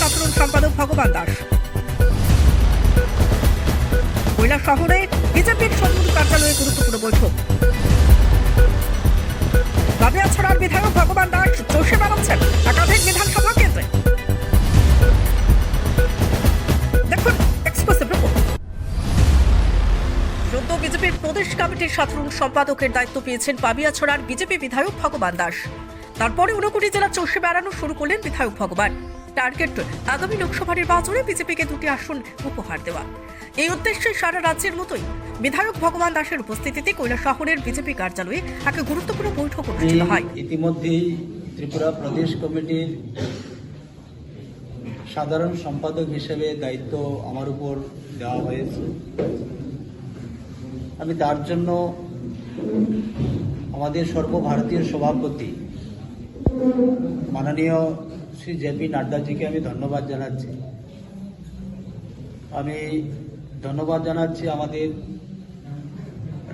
সাধারণ সম্পাদক ভগবান দাস। কৈলা শহরে বিজেপির সংগঠন কার্যালয়ে গুরুত্বপূর্ণ বৈঠক। বাবিয়াছড়ার বিধায়ক ভগবান দাস একাধিক বিধানসভা কেন্দ্রে। বিজেপির প্রদেশ কমিটির সাধারণ সম্পাদকের দায়িত্ব পেয়েছেন পাবিয়াছড়ার বিজেপি বিধায়ক ভগবান দাস। তারপরে ঊনকোটি জেলা চষে বেড়ানো শুরু করলেন বিধায়ক ভগবান। টার্গেট আগামী লোকসভা নির্বাচনে বিজেপিকে দুটি আসন উপহার দেওয়া। এই উদ্দেশ্যে সারা রাজ্যের মতোই বিধায়ক ভগবান দাসের উপস্থিতিতে কৈলা শহরের বিজেপি কার্যালয়ে এক গুরুত্বপূর্ণ বৈঠক অনুষ্ঠিত হয়। ইতিমধ্যেই ত্রিপুরা প্রদেশ কমিটির সাধারণ সম্পাদক হিসেবে দায়িত্ব আমার উপর দেওয়া হয়েছে। আমি তার জন্য আমাদের সর্বভারতীয় সভাপতি মাননীয় শ্রী জেপি নাড্ডাজিকে আমি ধন্যবাদ জানাচ্ছি। আমি ধন্যবাদ জানাচ্ছি আমাদের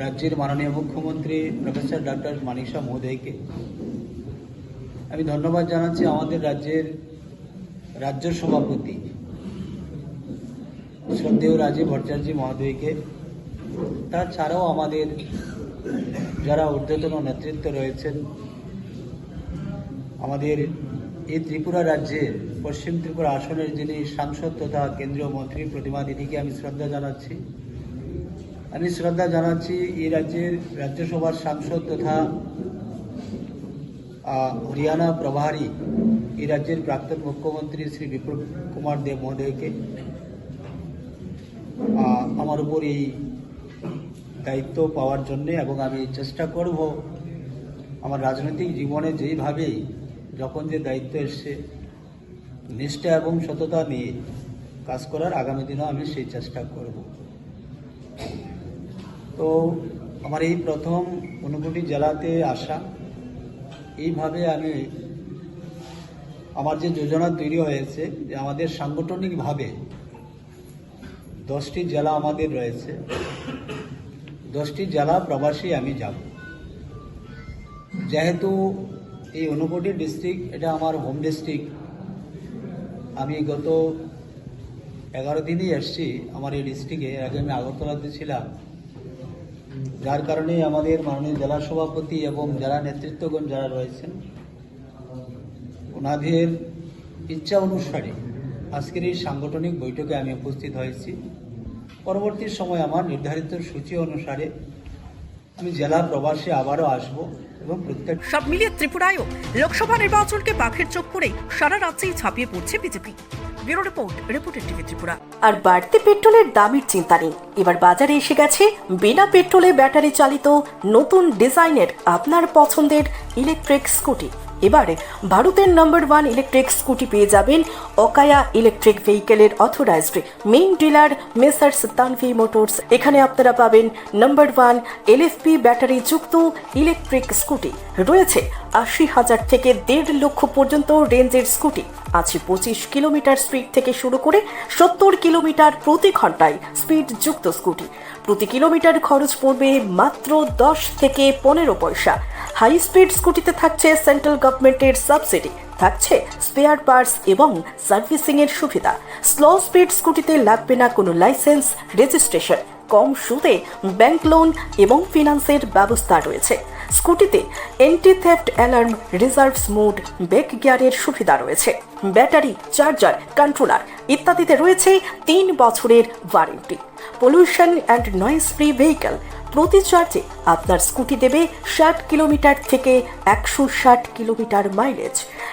রাজ্যের মাননীয় মুখ্যমন্ত্রী প্রফেসর ডক্টর মানিষা মহোদয়কে। আমি ধন্যবাদ জানাচ্ছি আমাদের রাজ্যের রাজ্য সভাপতি শ্রদ্ধেয় রাজীব ভট্টাচার্য মহোদয়কে। তাছাড়াও আমাদের যারা ঊর্ধ্বতন নেতৃত্ব রয়েছেন, আমাদের এই ত্রিপুরা রাজ্যের পশ্চিম ত্রিপুরা আসনের যিনি সাংসদ তথা কেন্দ্রীয় মন্ত্রী প্রতিমা দিদিকে আমি শ্রদ্ধা জানাচ্ছি। আমি শ্রদ্ধা জানাচ্ছি এই রাজ্যের রাজ্যসভার সাংসদ তথা হরিয়ানা প্রভারী, এই রাজ্যের প্রাক্তন মুখ্যমন্ত্রী শ্রী বিপ্লব কুমার দেব মহোদয়কে। আমার উপর এই দায়িত্ব পাওয়ার জন্যে এবং আমি চেষ্টা করব আমার রাজনৈতিক জীবনে যেইভাবেই যখন যে দায়িত্ব এসছে, নিষ্ঠা এবং সততা নিয়ে কাজ করার আগামী দিনেও আমি সেই চেষ্টা করব। তো আমার এই প্রথম ঊনকোটি জেলাতে আসা, এইভাবে আমি আমার যে যোজনা তৈরি হয়েছে, যে আমাদের সাংগঠনিকভাবে দশটি জেলা আমাদের রয়েছে, দশটি জেলা প্রবাসী আমি যাব। যেহেতু এই ঊনকোটি ডিস্ট্রিক্ট এটা আমার হোম ডিস্ট্রিক্ট আমি গত এগারো দিনই এসছি আমার এই ডিস্ট্রিক্টে আগে আমি আগরতলাতে ছিলাম। যার কারণে আমাদের মাননীয় জেলা সভাপতি এবং জেলা নেতৃত্বগণ যারা রয়েছেন, ওনাদের ইচ্ছা অনুসারে আজকের এই সাংগঠনিক বৈঠকে আমি উপস্থিত হয়েছি। পরবর্তী সময় আমার নির্ধারিত সূচি অনুসারে আমি জেলা প্রবাসে আবারও আসব এবং প্রত্যেক সব মিলিয়ে ত্রিপুরায়ও লোকসভা নির্বাচনকে পাখের চোখ করে সারা রাজ্যেই ছাপিয়ে পড়ছে বিজেপি। ব্যুরো রিপোর্ট রিপোর্টের টিভি ত্রিপুরা। আর বাড়তি পেট্রোলের দামের চিন্তা নেই। এবার বাজারে এসে গেছে বিনা পেট্রোলে ব্যাটারি চালিত নতুন ডিজাইনের আপনার পছন্দের ইলেকট্রিক স্কুটি এবারে ভারতের নাম্বার ওয়ান ইলেকট্রিক স্কুটি পেয়ে যাবেন Okaya electric ভেহিকেলের authorised main dealer Messrs Tanvi Motors এখানে আপনারা পাবেন নাম্বার ওয়ান এলএফপি ব্যাটারি যুক্ত ইলেকট্রিক স্কুটি রয়েছে আশি হাজার থেকে দেড় লক্ষ পর্যন্ত রেঞ্জের স্কুটি আছে পঁচিশ কিলোমিটার স্পিড থেকে শুরু করে সত্তর কিলোমিটার প্রতি ঘন্টায় স্পিড যুক্ত স্কুটি প্রতি কিলোমিটার খরচ পড়বে মাত্র দশ থেকে পনেরো পয়সা। হাই স্পিড স্কুটিতে থাকছে সেন্ট্রাল গভর্নমেন্টের সাবসিডি। থাকছে স্পেয়ার পার্টস এবং সার্ভিসিং এর সুবিধা। স্লো স্পিড স্কুটিতে লাগবে না কোনো লাইসেন্স, রেজিস্ট্রেশন। কম সুদে ব্যাংক লোন এবং ফিনান্সের ব্যবস্থা রয়েছে। স্কুটিতে anti theft alarm reverse mode back গিয়ারের সুবিধা রয়েছে। ব্যাটারি চার্জার কন্ট্রোলার ইত্যাদিতে রয়েছে তিন বছরের warranty pollution and noise free vehicle প্রতি চার্জে আপনার স্কুটি দেবে ষাট কিলোমিটার থেকে একশো ষাট কিলোমিটার মাইলেজ